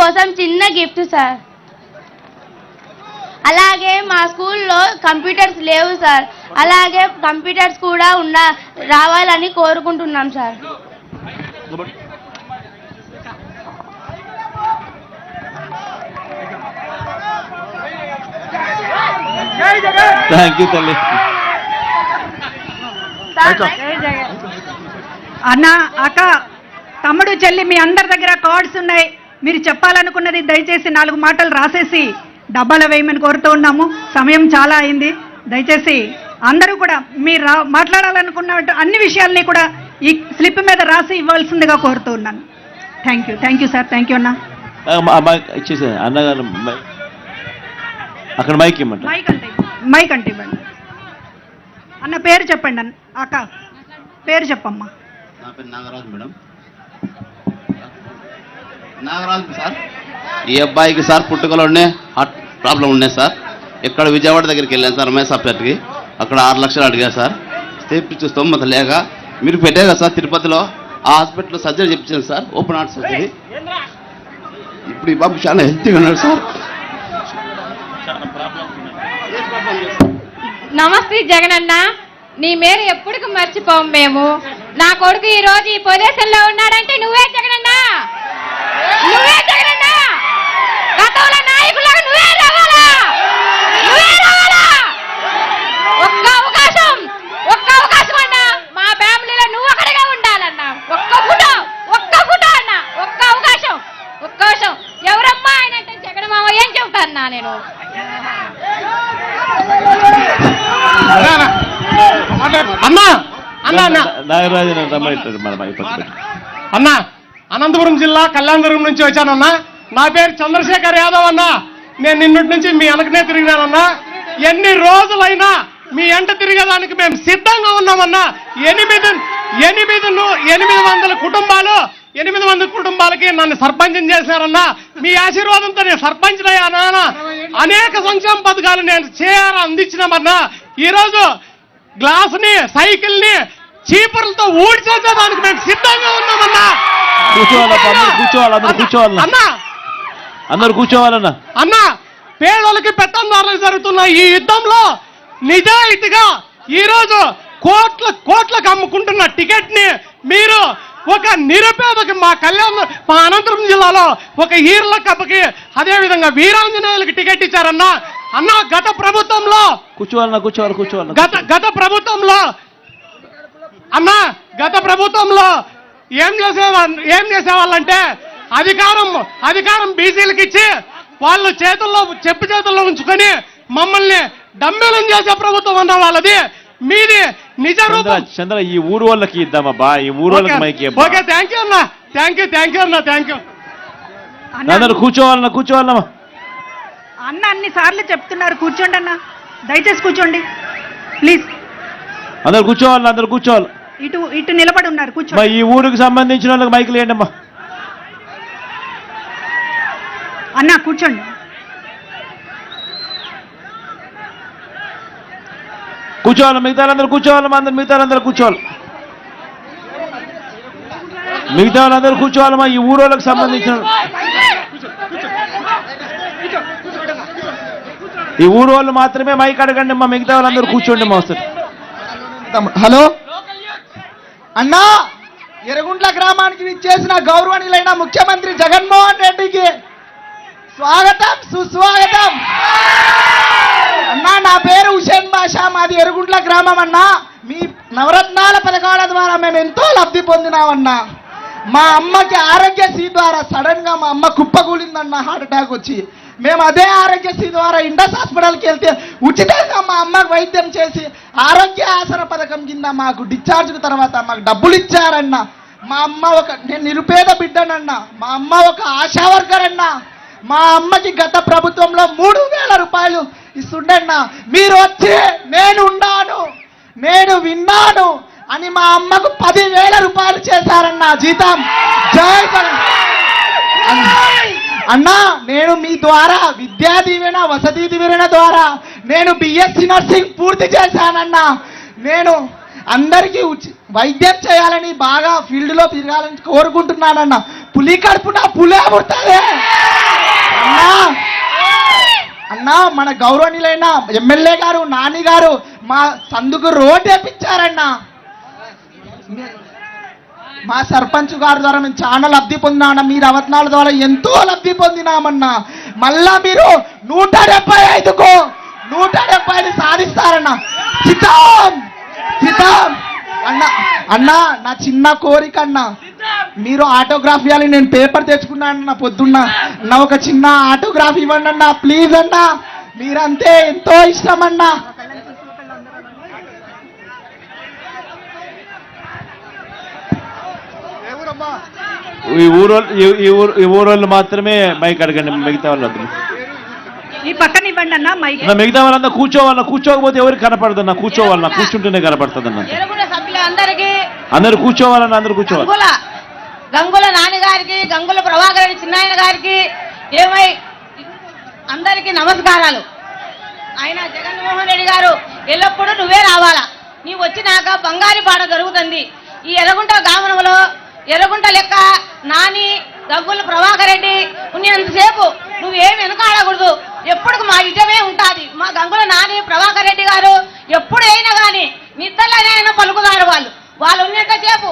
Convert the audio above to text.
కోసం చిన్న gift sir. అలాగే మా స్కూల్లో కంప్యూటర్స్ లేవు సార్. అలాగే కంప్యూటర్స్ కూడా ఉండ రావాలని కోరుకుంటున్నాం సార్. అన్న అక్క తమ్ముడు చెల్లి మీ అందరి దగ్గర కార్డ్స్ ఉన్నాయి. మీరు చెప్పాలనుకున్నది దయచేసి నాలుగు మాటలు రాసేసి డబ్బాలో వేయమని కోరుతూ ఉన్నాము. సమయం చాలా అయింది. దయచేసి అందరూ కూడా మీరు రా మాట్లాడాలనుకున్న అన్ని విషయాల్ని కూడా ఈ స్లిప్ మీద రాసి ఇవ్వాల్సిందిగా కోరుతూ ఉన్నాను. Thank you thank you sir thank you అన్న. అన్నగారు అక్కడ మైక్ అంటే మైక్ అంటే ఇవ్వండి. అన్న పేరు చెప్పండి అన్న. అక్క పేరు చెప్పమ్మా. నా పేరు నాగరాజు మేడం. నాగరాజు సార్? ఈ అబ్బాయికి సార్ పుట్టుకలోనే హార్ట్ ప్రాబ్లం ఉన్నాయి సార్. ఇక్కడ విజయవాడ దగ్గరికి వెళ్ళాను సార్ రమేష్ హాస్పిటల్కి అక్కడ ఆరు లక్షలు అడిగారు సార్. తెప్పించి స్తోమత లేక. మీరు పెట్టారు కదా సార్ తిరుపతిలో. ఆ హాస్పిటల్లో సర్జరీ చెప్పించాను సార్ ఓపెన్ హార్ట్ సర్జరీ. ఇప్పుడు ఈ బాబు చాలా హెల్తీగా ఉన్నాడు సార్. నమస్తే జగనన్న. నీ మేలు ఎప్పుడు మర్చిపోము మేము. నా కొడుకు ఈ రోజు ఈ పొజిషన్లో ఉన్నాడంటే నువ్వే జగన్ అన్న మా ఫ్యామిలీలో నువ్వు ఒకటిగా ఉండాలన్న ఒక్క ఫోటో ఒక్క ఫోటో అన్న ఒక్క అవకాశం ఒక్క అవకాశం. ఎవరమ్మా ఆయన అంటే జగన్ మామ ఏం చెబుతాన్నా నేను? అన్నా! అన్న అన్న! అనంతపురం జిల్లా కళ్యాణదుర్గం నుంచి వచ్చానన్నా. నా పేరు చంద్రశేఖర్ యాదవ్ అన్న. నేను నిన్నటి నుంచి మీ వెనకనే తిరిగినానన్నా. ఎన్ని రోజులైనా మీ ఎంట తిరిగేదానికి మేము సిద్ధంగా ఉన్నామన్నా. ఎనిమిది ఎనిమిది ఎనిమిది వందల కుటుంబాలు ఎనిమిది వందల కుటుంబాలకి నన్ను సర్పంచం చేశారన్నా. మీ ఆశీర్వాదంతో నేను సర్పంచ్ అయ్యానా అనేక సంక్షేమ పథకాలు నేను చేయాలని అందించినామన్నా. ఈరోజు గ్లాస్ని సైకిల్ని చీపుర్లతో ఊడ్చేసేదానికి మేము సిద్ధంగా ఉన్నామన్నా. అందరూ కూర్చోవాలి, అందరూ కూర్చోవాలి. అన్నా అందరు కూర్చోవాలన్న. అన్నా పేదలకి పెత్తందారులకు జరుగుతున్న ఈ యుద్ధంలో నిజాయితీగా ఈ రోజు కోట్ల కోట్లకు అమ్ముకుంటున్న టికెట్ని మీరు ఒక నిరుపేదకి మా కళ్యాణ్ మా అనంతపురం జిల్లాలో ఒక ఈర్ల కప్పకి అదే విధంగా వీరాంజనేయులకి టికెట్ ఇచ్చారన్నా అన్న గత ప్రభుత్వంలో కూర్చోవాలన్న కూర్చోవాలి కూర్చోవాలి గత గత ప్రభుత్వంలో అన్నా గత ప్రభుత్వంలో ఏం చేసేవాళ్ళు ఏం చేసేవాళ్ళంటే అధికారం అధికారం బీసీలకు ఇచ్చి వాళ్ళు చేతుల్లో చెప్పు చేతుల్లో ఉంచుకొని మమ్మల్ని డమ్మేలం చేసే ప్రభుత్వం అన్న వాళ్ళది. మీది నిజ చంద్ర రూపం. చంద్ర ఈ ఊరు వాళ్ళకి ఇద్దామబ్బా ఈ ఊరు వాళ్ళకి మైక్. ఓకే థ్యాంక్ యూ అన్న. థ్యాంక్ యూ థ్యాంక్ యూ అన్న థ్యాంక్ యూ అందరూ కూర్చోవాలన్న కూర్చోవాలమ్మా అన్న అన్ని సార్లు చెప్తున్నారు కూర్చోండి అన్న. దయచేసి కూర్చోండి. ప్లీజ్ అందరు కూర్చోవాలి అందరు కూర్చోవాలి. ఇటు ఇటు నిలబడి ఉన్నారు మా కూర్చోండి ఈ ఊరికి సంబంధించిన వాళ్ళకి మైకులు వేయండి అమ్మా. అన్న కూర్చోండి. కూర్చోవాలి మిగతా వాళ్ళందరూ కూర్చోవాలి అందరు మిగతా వాళ్ళందరూ కూర్చోవాలి. మిగతా వాళ్ళందరూ కూర్చోవాలమ్మా ఈ ఊరు వాళ్ళకి సంబంధించిన ఈ ఊరు వాళ్ళు మాత్రమే మైక్ అడగండి అమ్మా మిగతా వాళ్ళందరూ కూర్చోండి మా వస్తారు. తమ్ముడు, హలో? అన్నా ఎరగుంట్ల గ్రామానికి విచ్చేసిన గౌరవనీయులైన ముఖ్యమంత్రి జగన్మోహన్ రెడ్డికి స్వాగతం సుస్వాగతం. అన్నా నా పేరు హుసేన్ బాషా మాది ఎరుగుంట్ల గ్రామం అన్నా. మీ నవరత్నాల పథకాల ద్వారా మేము ఎంతో లబ్ధి పొందినామన్నా. మా అమ్మకి ఆరోగ్యశ్రీ ద్వారా సడన్గా మా అమ్మ కుప్పకూలిందన్న హార్ట్ అటాక్ వచ్చి. మేము అదే ఆరోగ్యశ్రీ ద్వారా ఇండస్ హాస్పిటల్కి వెళ్తే ఉచితంగా మా అమ్మకు వైద్యం చేసి ఆరోగ్య ఆసర పథకం కింద మాకు డిశ్చార్జ్ తర్వాత మాకు డబ్బులు ఇచ్చారన్న. మా అమ్మ ఒక నేను నిరుపేద బిడ్డనన్నా. మా అమ్మ ఒక ఆశా వర్కర్ అన్న మా అమ్మకి గత ప్రభుత్వంలో మూడు వేల రూపాయలు ఇస్తుండన్నా. మీరు వచ్చి నేను ఉన్నాను నేను విన్నాను అని మా అమ్మకు పదివేల రూపాయలు చేశారన్న జీతం. జై జగన్. అన్నా నేను మీ ద్వారా విద్యా దీవెన వసతి దీవెన ద్వారా నేను బిఎస్సి నర్సింగ్ పూర్తి చేశానన్నా. నేను అందరికీ ఉచి వైద్యం చేయాలని బాగా ఫీల్డ్లో తిరగాలని కోరుకుంటున్నానన్న. పులి కడుపున పులే పుడుతుంది. అన్నా అన్నా మన గౌరవనీయులైన ఎమ్మెల్యే గారు నాని గారు మా సందుకు రోడ్ వేపించారన్నా. మా సర్పంచ్ గారి ద్వారా మేము చాలా లబ్ధి పొందినామన్నా మీ రవత్నాల ద్వారా ఎంతో లబ్ధి పొందినామన్నా. మళ్ళా మీరు నూట డెబ్బై ఐదుకు నూట డెబ్బై ఐదు సాధిస్తారన్నా. సిద్ధం! సిద్ధం! అన్న అన్నా నా చిన్న కోరిక అన్నా. మీరు ఆటోగ్రాఫ్ ఇవ్వాలి నేను పేపర్ తెచ్చుకున్నాను అన్న పొద్దున్న. నా ఒక చిన్న ఆటోగ్రాఫ్ ఇవ్వండి అన్నా ప్లీజ్ అన్నా. మీరంతే ఎంతో ఇష్టం అన్నా. ఈ ఊరు ఈ- ఈ ఊరు ఈ ఊరోళ్ళు మాత్రమే మైక్ అడగండి మిగతా వాళ్ళు. ఈ పక్కన ఇవ్వండి అన్న మైక్. అన్న, మిగతా వాళ్ళంతా కూర్చోవాలన్నా కూర్చోకపోతే ఎవరికి కనపడదన్నా? కూర్చోవాలన్నా కూర్చుంటేనే కనపడుతుందన్న? అందరు కూర్చోవాలన్నా అందరు కూర్చోవాలి. గంగుల గంగుల నాని గారికి గంగుల ప్రభాకర్ రెడ్డి చిన్నాయన గారికి ఏమై అందరికీ నమస్కారాలు. ఆయన జగన్మోహన్ రెడ్డి గారు ఎల్లప్పుడూ నువ్వే రావాలా? నీవు వచ్చినాక బంగారు పాట జరుగుతుంది. ఈ ఎర్రగుంట గ్రామంలో ఎర్రగుంట లెక్క నాని గంగుల ప్రభాకర్ రెడ్డి ఉన్నంతసేపు నువ్వేం వెనకాడకూడదు. ఎప్పుడు మా ఇష్టమే ఉంటుంది. మా గంగుల నాని ప్రభాకర్ రెడ్డి గారు ఎప్పుడైనా కానీ నిద్రలోనైనా పలుకుతారు వాళ్ళు. వాళ్ళు ఉన్నంతసేపు